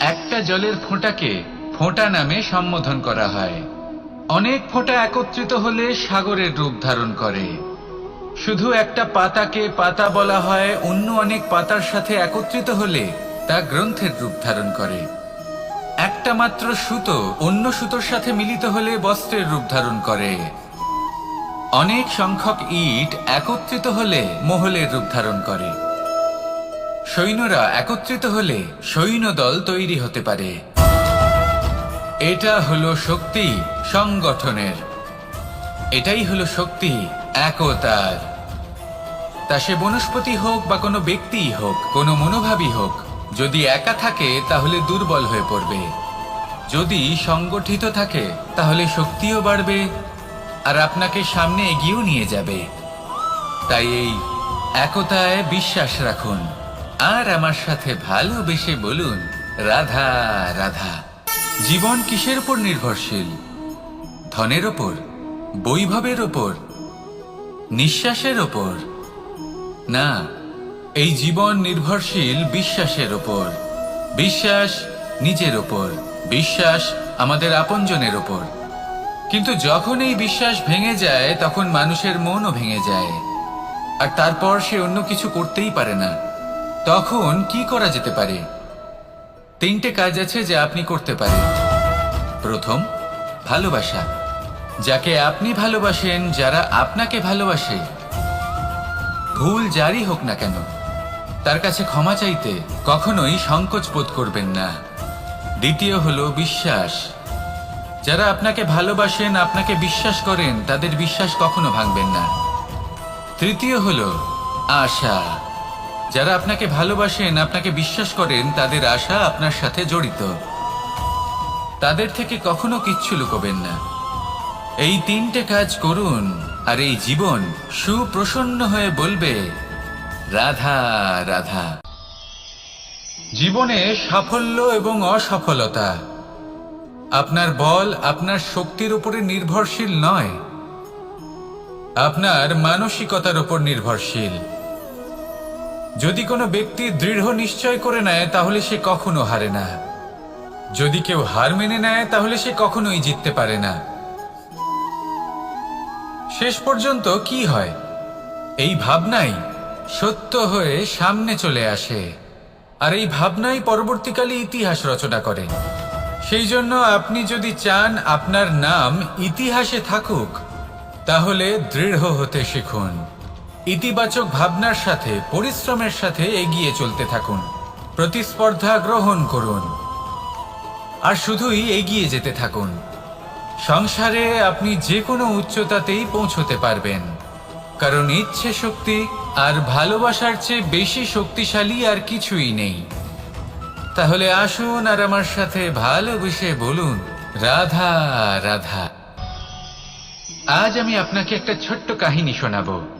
একটা জলের ফোঁটাকে ফোঁটা নামে সম্বোধন করা হয়। অনেক ফোঁটা একত্রিত হলে সাগরের রূপ ধারণ করে। শুধু একটা পাতাকে পাতা বলা হয়, অন্য অনেক পাতার সাথে একত্রিত হলে তা গ্রন্থের রূপ ধারণ করে। একটা মাত্র সুতো অন্য সুতোর সাথে মিলিত হলে বস্ত্রের রূপ ধারণ করে। অনেক সংখ্যক ইট একত্রিত হলে মহলের রূপ ধারণ করে। সৈন্যরা একত্রিত হলে সৈন্যদল তৈরি হতে পারে। এটা হলো শক্তি সংগঠনের। এটাই হলো শক্তি একতার। তা সে বনস্পতি হোক বা কোনো ব্যক্তিই হোক, কোনো মনোভাবই হোক, যদি একা থাকে তাহলে দুর্বল হয়ে পড়বে। যদি সংগঠিত থাকে তাহলে শক্তিও বাড়বে আর আপনাকে সামনে এগিয়েও নিয়ে যাবে। তাই এই একতায় বিশ্বাস রাখুন। আর আমার সাথে ভালোবেসে বলুন, রাধা রাধা। জীবন কিসের উপর নির্ভরশীল? ধনের ওপর বৈভবের ওপর নিঃশ্বাসের ওপর না, এই জীবন নির্ভরশীল বিশ্বাসের ওপর বিশ্বাস নিজের ওপর বিশ্বাস আমাদের আপনজনের ওপর কিন্তু যখন এই বিশ্বাস ভেঙে যায়, তখন মানুষের মনও ভেঙে যায়। আর তারপর সে অন্য কিছু করতেই পারে না। তখন কি করা যেতে পারে? তিনটে কাজ আছে যা আপনি করতে পারেন। প্রথম, ভালোবাসা। যাকে আপনি ভালোবাসেন, যারা আপনাকে ভালোবাসে, ভুল যারই হোক না কেন, তার কাছে ক্ষমা চাইতে কখনোই সংকোচ বোধ করবেন না। দ্বিতীয় হলো বিশ্বাস। যারা আপনাকে ভালোবাসেন, আপনাকে বিশ্বাস করেন, তাদের বিশ্বাস কখনো ভাঙবেন না। তৃতীয় হলো আশা। যারা আপনাকে ভালোবাসেন, আপনাকে বিশ্বাস করেন, তাদের আশা আপনার সাথে জড়িত। তাদের থেকে কখনো কিচ্ছু লুকোবেন না। এই তিনটে কাজ করুন, আর এই জীবন সুপ্রসন্ন হয়ে বলবে, রাধা রাধা। জীবনে সাফল্য এবং অসফলতা আপনার বল, আপনার শক্তির উপরে নির্ভরশীল নয়। আপনার মানসিকতার উপর নির্ভরশীল। যদি কোনো ব্যক্তি দৃঢ় নিশ্চয় করে নেয়, তাহলে সে কখনো হারে না। যদি কেউ হার মেনে নেয়, তাহলে সে কখনোই জিততে পারে না। শেষ পর্যন্ত কি হয়? এই ভাবনাই সত্য হয়ে সামনে চলে আসে। আর এই ভাবনাই পরবর্তীকালে ইতিহাস রচনা করে। সেই জন্য আপনি যদি চান আপনার নাম ইতিহাসে থাকুক, তাহলে দৃঢ় হতে শিখুন। ইতিবাচক ভাবনার সাথে, পরিশ্রমের সাথে এগিয়ে চলতে থাকুন। প্রতিস্পর্ধা গ্রহণ করুন। আর শুধুই এগিয়ে যেতে থাকুন। সংসারে আপনি যে কোনো উচ্চতাতেই পৌঁছতে পারবেন। কারণ ইচ্ছে শক্তি আর ভালোবাসার চেয়ে বেশি শক্তিশালী আর কিছুই নেই। তাহলে আসুন আর আমার সাথে ভালোবেসে বলুন, রাধা রাধা। আজ আমি আপনাকে একটা ছোট্ট কাহিনী শোনাবো।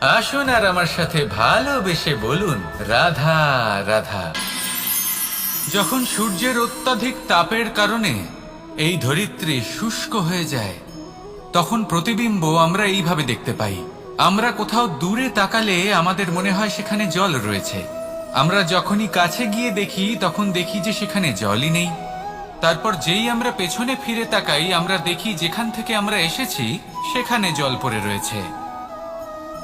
আসুন আর আমার সাথে ভালোবেসে বলুন, রাধা রাধা। যখন সূর্যের অত্যাধিক তাপের কারণে এই ধরিত্রী শুষ্ক হয়ে যায়, তখন প্রতিবিম্ব আমরা এইভাবে দেখতে পাই। আমরা কোথাও দূরে তাকালে আমাদের মনে হয় সেখানে জল রয়েছে। আমরা যখনই কাছে গিয়ে দেখি, তখন দেখি যে সেখানে জলই নেই। তারপর যেই আমরা পেছনে ফিরে তাকাই, আমরা দেখি যেখান থেকে আমরা এসেছি, সেখানে জল পড়ে রয়েছে।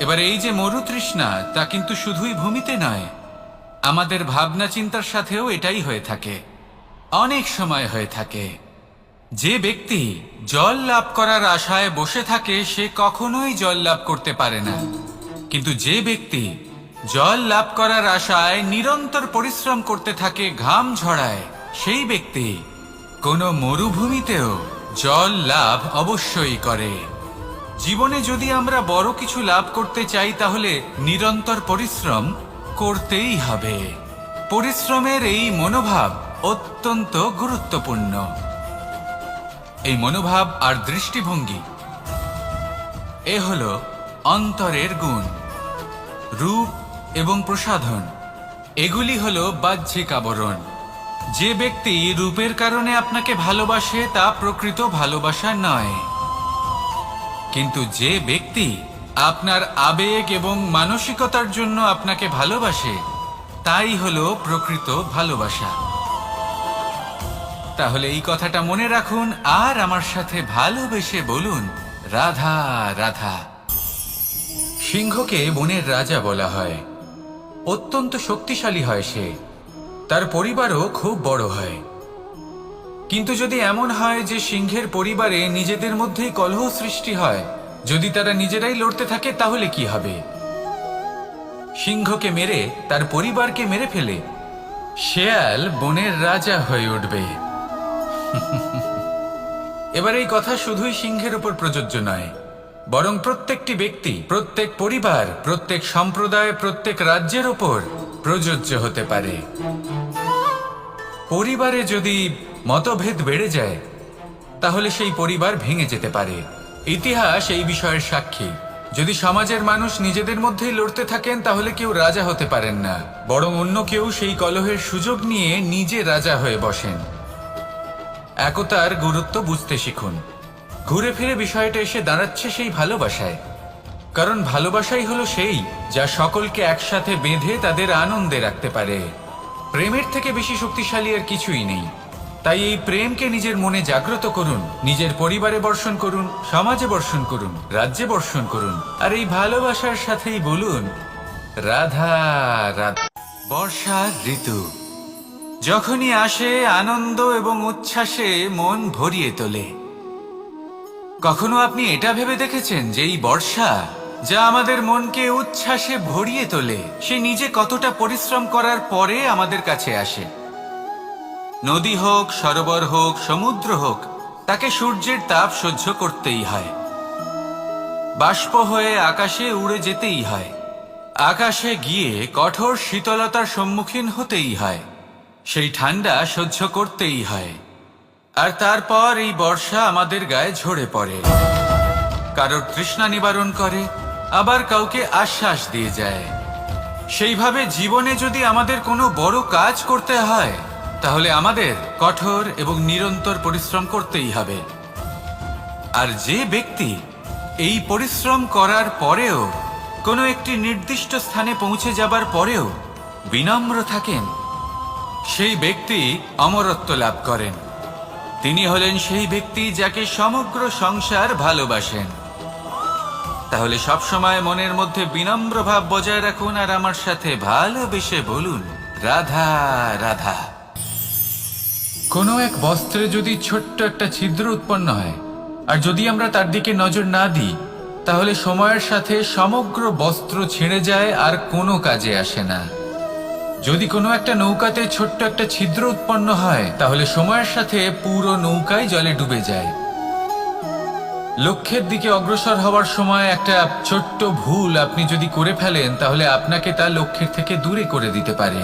এবার এই যে মরুতৃষ্ণা, তা কিন্তু শুধুই ভূমিতে নয়, আমাদের ভাবনা চিন্তার সাথেও এটাই হয়ে থাকে, অনেক সময় হয়ে থাকে। যে ব্যক্তি জল লাভ করার আশায় বসে থাকে, সে কখনোই জল লাভ করতে পারে না। কিন্তু যে ব্যক্তি জল লাভ করার আশায় নিরন্তর পরিশ্রম করতে থাকে, ঘাম ঝড়ায় সেই ব্যক্তি কোনো মরুভূমিতেও জল লাভ অবশ্যই করে। জীবনে যদি আমরা বড় কিছু লাভ করতে চাই, তাহলে নিরন্তর পরিশ্রম করতেই হবে। পরিশ্রমের এই মনোভাব অত্যন্ত গুরুত্বপূর্ণ। এই মনোভাব আর দৃষ্টিভঙ্গি, এ হল অন্তরের গুণ, রূপ এবং প্রসাধন। এগুলি হল বাহ্যিক আবরণ। যে ব্যক্তি রূপের কারণে আপনাকে ভালোবাসে, তা প্রকৃত ভালোবাসা নয়। কিন্তু যে ব্যক্তি আপনার আবেগ এবং মানসিকতার জন্য আপনাকে ভালোবাসে, তাই হলো প্রকৃত ভালোবাসা। তাহলে এই কথাটা মনে রাখুন আর আমার সাথে ভালোবেসে বলুন, রাধা রাধা। সিংহকে বনের রাজা বলা হয়। অত্যন্ত শক্তিশালী হয় সে। তার পরিবারও খুব বড় হয়। কিন্তু যদি এমন হয় যে সিংহের পরিবারে নিজেদের মধ্যেই কলহ সৃষ্টি হয়, যদি তারা নিজেরাই লড়তে থাকে, তাহলে কি হবে? সিংহকে মেরে, তার পরিবারকে মেরে ফেলে, শেয়াল বনের রাজা হয়ে উঠবে। এবার এই কথা শুধুই সিংহের উপর প্রযোজ্য নয়, বরং প্রত্যেকটি ব্যক্তি, প্রত্যেক পরিবার, প্রত্যেক সম্প্রদায়, প্রত্যেক রাজ্যের ওপর প্রযোজ্য হতে পারে। পরিবারে যদি মতভেদ বেড়ে যায়, তাহলে সেই পরিবার ভেঙে যেতে পারে। ইতিহাস এই বিষয়ের সাক্ষী। যদি সমাজের মানুষ নিজেদের মধ্যেই লড়তে থাকেন, তাহলে কেউ রাজা হতে পারেন না। বরং অন্য কেউ সেই কলহের সুযোগ নিয়ে নিজে রাজা হয়ে বসেন। একতার গুরুত্ব বুঝতে শিখুন। ঘুরে ফিরে বিষয়টা এসে দাঁড়াচ্ছে সেই ভালোবাসায়। কারণ ভালোবাসাই হলো সেই, যা সকলকে একসাথে বেঁধে তাদের আনন্দে রাখতে পারে। প্রেমের থেকে বেশি শক্তিশালী আর কিছুই নেই। তাই এই প্রেমকে নিজের মনে জাগ্রত করুন, নিজের পরিবারে বর্ষণ করুন, সমাজে বর্ষণ করুন, রাজ্যে বর্ষণ করুন, আর এই ভালোবাসার সাথেই বলুন, রাধা রাধা। বর্ষার ঋতু। যখনই আসে আনন্দ এবং উচ্ছ্বাসে মন ভরিয়ে তোলে। কখনো আপনি এটা ভেবে দেখেছেন যে এই বর্ষা, যা আমাদের মনকে উচ্ছ্বাসে ভরিয়ে তোলে, সে নিজে কতটা পরিশ্রম করার পরে আমাদের কাছে আসে? নদী হোক, সরোবর হোক, সমুদ্র হোক, তাকে সূর্যের তাপ সহ্য করতেই হয়। বাষ্প হয়ে আকাশে উড়ে যেতেই হয়। আকাশে গিয়ে কঠোর শীতলতার সম্মুখীন হতেই হয়। সেই ঠান্ডা সহ্য করতেই হয়। আর তারপর এই বর্ষা আমাদের গায়ে ঝরে পড়ে। কারোর তৃষ্ণা নিবারণ করে, আবার কাউকে আশ্বাস দিয়ে যায়। সেইভাবে জীবনে যদি আমাদের কোনো বড় কাজ করতে হয় তাহলে আমাদের কঠোর এবং নিরন্তর পরিশ্রম করতেই হবে। আর যে ব্যক্তি এই পরিশ্রম করার পরেও কোনো একটি নির্দিষ্ট স্থানে পৌঁছে যাবার পরেও বিনম্র থাকেন, সেই ব্যক্তি অমরত্ব লাভ করেন। তিনি হলেন সেই ব্যক্তি যাকে সমগ্র সংসার ভালোবাসেন। তাহলে সব সময় মনের মধ্যে বিনম্র ভাব বজায় রাখুন আর আমার সাথে ভালোবেসে বলুন, রাধা রাধা। কোনো এক বস্ত্রে যদি ছোট্ট একটা ছিদ্র উৎপন্ন হয়, আর যদি আমরা তার দিকে নজর না দিই, তাহলে সময়ের সাথে সমগ্র বস্ত্র ছিঁড়ে যায় আর কোনো কাজে আসে না। যদি কোনো একটা নৌকাতে ছোট্ট একটা ছিদ্র উৎপন্ন হয়, তাহলে সময়ের সাথে পুরো নৌকাই জলে ডুবে যায়। লক্ষ্যের দিকে অগ্রসর হওয়ার সময় একটা ছোট্ট ভুল আপনি যদি করে ফেলেন, তাহলে আপনাকে তা লক্ষ্যের থেকে দূরে করে দিতে পারে।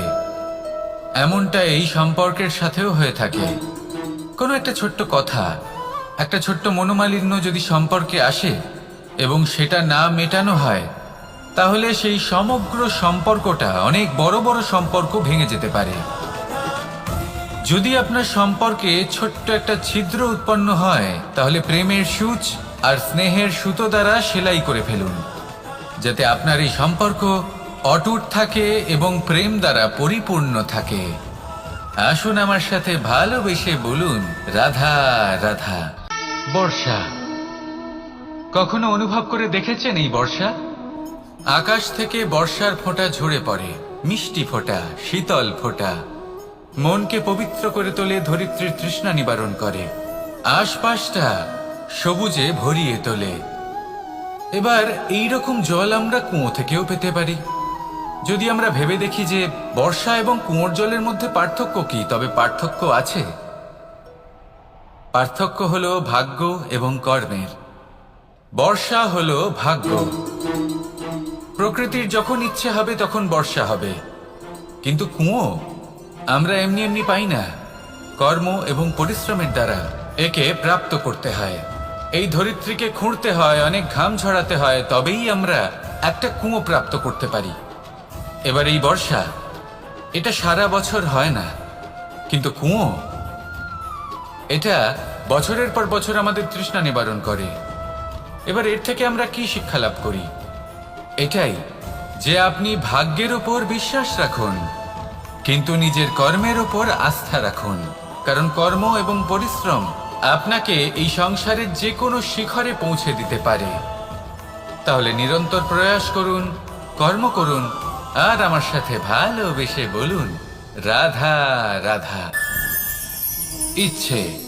এমনটা এই সম্পর্কের সাথেও হয়ে থাকে। কোনো একটা ছোট্ট কথা, একটা ছোট্ট মনোমালিন্য যদি সম্পর্কে আসে এবং সেটা না মেটানো হয়, তাহলে সেই সমগ্র সম্পর্কটা অনেক বড় বড় সম্পর্ক ভেঙে যেতে পারে। যদি আপনার সম্পর্কে ছোট্ট একটা ছিদ্র উৎপন্ন হয়, তাহলে প্রেমের সূচ আর স্নেহের সুতো দ্বারা সেলাই করে ফেলুন, যাতে আপনার এই সম্পর্ক অটুট থাকে এবং প্রেম দ্বারা পরিপূর্ণ থাকে। আসুন আমার সাথে ভালোবেসে বলুন রাধা রাধা। বর্ষা কখনো অনুভব করে দেখেছেন এই বর্ষা? আকাশ থেকে বর্ষার ফোঁটা ঝরে পড়ে মিষ্টি ফোঁটা শীতল ফোঁটা। মনকে পবিত্র করে তোলে ধরিত্রীর তৃষ্ণা নিবারণ করে। আশপাশটা সবুজে ভরিয়ে তোলে। এবার এই রকম জল আমরা কুয়ো থেকেও পেতে পারি। যদি আমরা ভেবে দেখি যে বর্ষা এবং কুয়োর জলের মধ্যে পার্থক্য কি, তবে পার্থক্য আছে। পার্থক্য হল ভাগ্য এবং কর্মের। বর্ষা হল ভাগ্য। প্রকৃতির যখন ইচ্ছে হবে, তখন বর্ষা হবে। কিন্তু কুয়ো? আমরা এমনি এমনি পাই না। কর্ম এবং পরিশ্রমের দ্বারা একে প্রাপ্ত করতে হয়। এই ধরিত্রীকে খুঁড়তে হয়, অনেক ঘাম ঝরাতে হয়, তবেই আমরা একটা কুয়ো প্রাপ্ত করতে পারি। এবার এই বর্ষা, এটা সারা বছর হয় না, কিন্তু কুয়ো, এটা বছরের পর বছর আমাদের তৃষ্ণা নিবারণ করে। এবার এর থেকে আমরা কি শিক্ষা লাভ করি? এটাই যে আপনি ভাগ্যের ওপর বিশ্বাস রাখুন, কিন্তু নিজের কর্মের ওপর আস্থা রাখুন। কারণ কর্ম এবং পরিশ্রম আপনাকে এই সংসারের যে কোনো শিখরে পৌঁছে দিতে পারে। তাহলে নিরন্তর প্রয়াস করুন, কর্ম করুন আর আমার সাথে ভালোবেসে বলুন, রাধা রাধা। ইচ্ছে,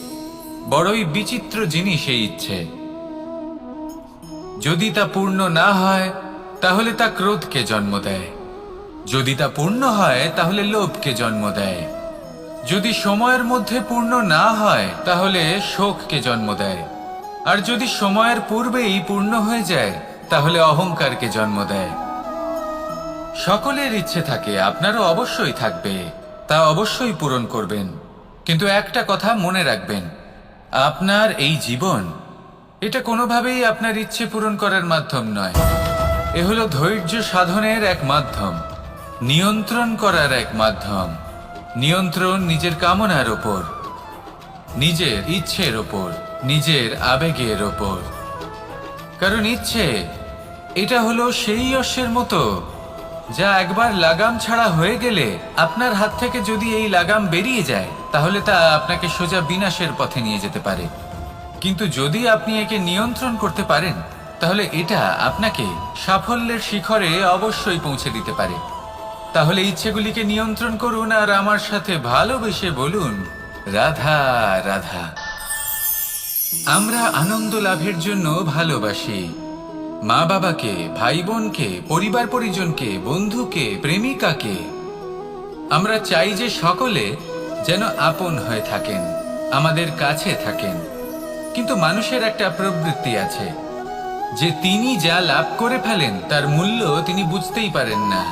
বড়ই বিচিত্র জিনিস এই ইচ্ছে। যদি তা পূর্ণ না হয়, তাহলে তা ক্রোধকে জন্ম দেয়। যদি তা পূর্ণ হয়, তাহলে লোভকে জন্ম দেয়। যদি সময়ের মধ্যে পূর্ণ না হয়, তাহলে শোককে জন্ম দেয়। আর যদি সময়ের পূর্বেই পূর্ণ হয়ে যায়, তাহলে অহংকারকে জন্ম দেয়। সকলের ইচ্ছে থাকে, আপনারও অবশ্যই থাকবে। তা অবশ্যই পূরণ করবেন। কিন্তু একটা কথা মনে রাখবেন, আপনার এই জীবন, এটা কোনোভাবেই আপনার ইচ্ছে পূরণ করার মাধ্যম নয়। এ হলো ধৈর্য সাধনের এক মাধ্যম, নিয়ন্ত্রণ করার এক মাধ্যম, নিয়ন্ত্রণ নিজের কামনার ওপর, নিজের ইচ্ছের ওপর, নিজের আবেগের ওপর। কারণ ইচ্ছে, এটা হলো সেই অশ্বের মতো। যা একবার লাগাম ছাড়া হয়ে গেলে আপনার হাত থেকে যদি এই লাগাম বেরিয়ে যায়, তাহলে তা আপনাকে সোজা বিনাশের পথে নিয়ে যেতে পারে। কিন্তু যদি আপনি একে নিয়ন্ত্রণ করতে পারেন, তাহলে এটা আপনাকে সাফল্যের শিখরে অবশ্যই পৌঁছে দিতে পারে। তাহলে ইচ্ছেগুলিকে নিয়ন্ত্রণ করুন আর আমার সাথে ভালোবেসে বলুন, রাধা রাধা। আমরা আনন্দ লাভের জন্য ভালোবাসি। মা বাবাকে ভাই বোনকে পরিবার পরিজনকে বন্ধুকে, প্রেমিকাকে, আমরা চাই যে সকলে যেন আপন হয়ে থাকেন, আমাদের কাছে থাকেন। কিন্তু মানুষের একটা প্রবৃত্তি আছে, যে তিনি যা লাভ করে ফেলেন, তার মূল্য তিনি বুঝতেই পারেন না।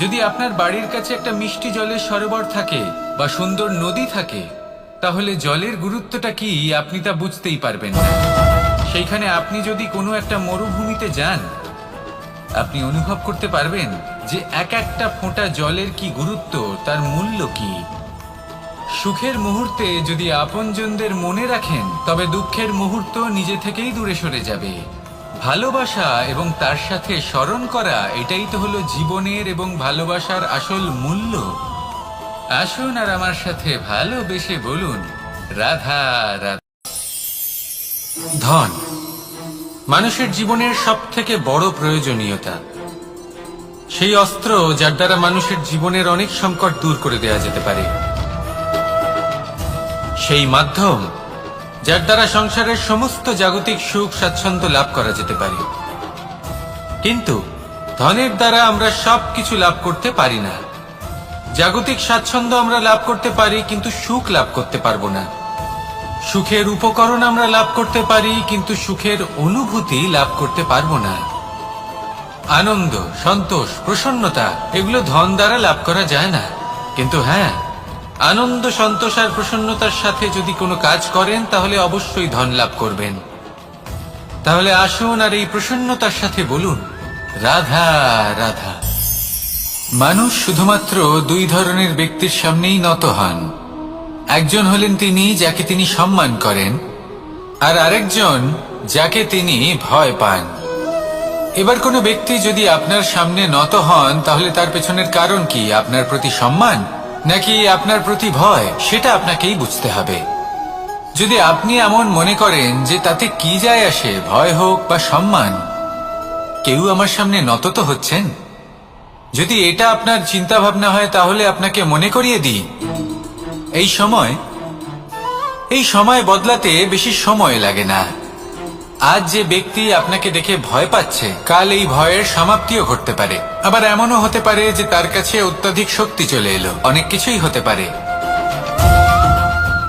যদি আপনার বাড়ির কাছে একটা মিষ্টি জলের সরোবর থাকে বা সুন্দর নদী থাকে, তাহলে জলের গুরুত্বটা কি আপনি তা বুঝতেই পারবেন না। সেইখানে আপনি যদি কোনো একটা মরুভূমিতে যান, আপনি অনুভব করতে পারবেন যে এক একটা ফোঁটা জলের কি গুরুত্ব, তার মূল্য কি। সুখের মুহূর্তে যদি আপনজনদের মনে রাখেন, তবে দুঃখের মুহূর্ত নিজে থেকেই দূরে সরে যাবে। ভালোবাসা এবং তার সাথে স্মরণ করা, এটাই তো হলো জীবনের এবং ভালোবাসার আসল মূল্য। আসুন আর আমার সাথে ভালোবেসে বলুন, রাধা রাধা। ধন। মানুষের জীবনের সব থেকে বড় প্রয়োজনীয়তা। সেই অস্ত্র যার দ্বারা মানুষের জীবনের অনেক সংকট দূর করে দেওয়া যেতে পারে। সেই মাধ্যম যার দ্বারা সংসারের সমস্ত জাগতিক সুখ স্বাচ্ছন্দ্য লাভ করা যেতে পারে। কিন্তু ধনের দ্বারা আমরা সব কিছু লাভ করতে পারি না। জাগতিক স্বাচ্ছন্দ্য আমরা লাভ করতে পারি, কিন্তু সুখ লাভ করতে পারব না। সুখের উপকরণ আমরা লাভ করতে পারি, কিন্তু সুখের অনুভূতি লাভ করতে পারব না। আনন্দ, সন্তোষ, প্রসন্নতা, এগুলো ধন দ্বারা লাভ করা যায় না। কিন্তু হ্যাঁ আনন্দ, সন্তোষ আর প্রসন্নতার সাথে যদি কোনো কাজ করেন, তাহলে অবশ্যই ধন লাভ করবেন। তাহলে আসুন আর এই প্রসন্নতার সাথে বলুন, রাধা রাধা। মানুষ শুধুমাত্র দুই ধরনের ব্যক্তির সামনেই নত হন। একজন হলেন তিনি যাকে তিনি সম্মান করেন, আর আরেকজন যাকে তিনি ভয় পান। এবার কোনো ব্যক্তি যদি আপনার সামনে নত হন, তাহলে তার পেছনের কারণ কি? আপনার প্রতি সম্মান, নাকি আপনার প্রতি ভয়? সেটা আপনাকেই বুঝতে হবে। যদি আপনি এমন মনে করেন যে তাতে কি যায় আসে, ভয় হোক বা সম্মান, কেউ আমার সামনে নত তো হচ্ছেন? যদি এটা আপনার চিন্তা ভাবনা হয়, তাহলে আপনাকে মনে করিয়ে দিই। এই সময় এই সময় বদলাতে বেশি সময় লাগে না। আজ যে ব্যক্তি আপনাকে দেখে ভয় পাচ্ছে, কাল এই ভয়ের সমাপ্তিও ঘটতে পারে। আবার এমনও হতে পারে যে তার কাছে অত্যাধিক শক্তি চলে এলো। অনেক কিছুই হতে পারে।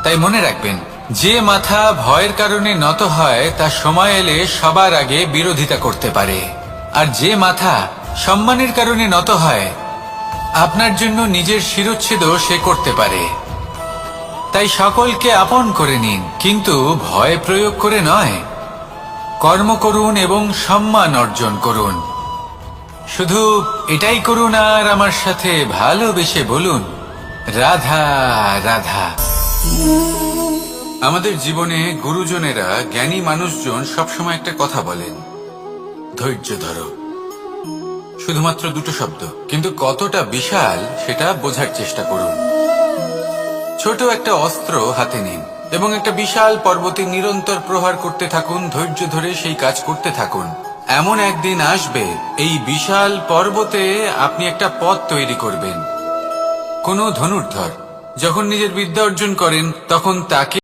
তাই মনে রাখবেন, যে মাথা ভয়ের কারণে নত হয়, তা সময় এলে সবার আগে বিরোধিতা করতে পারে। আর যে মাথা সম্মানের কারণে নত হয়, আপনার জন্য নিজের শিরোচ্ছেদও সে করতে পারে। তাই সকলকে আপন করে নিন, কিন্তু ভয় প্রয়োগ করে নয়। কর্ম করুন এবং সম্মান অর্জন করুন। শুধু এটাই করুন আর আমার সাথে ভালোবেসে বলুন, রাধা রাধা। আমাদের জীবনে গুরুজনেরা জ্ঞানী মানুষজন সবসময় একটা কথা বলেন, ধৈর্য ধরো। শুধুমাত্র দুটো শব্দ, কিন্তু কতটা বিশাল সেটা বোঝার চেষ্টা করুন। ছোট একটা অস্ত্র হাতে নিন এবং একটা বিশাল পর্বতে নিরন্তর প্রহার করতে থাকুন, ধৈর্য ধরে সেই কাজ করতে থাকুন। এমন একদিন আসবে, এই বিশাল পর্বতে আপনি একটা পথ তৈরি করবেন। কোনো ধনুর্ধর, যখন নিজের বিদ্যা অর্জন করেন, তখন তাকে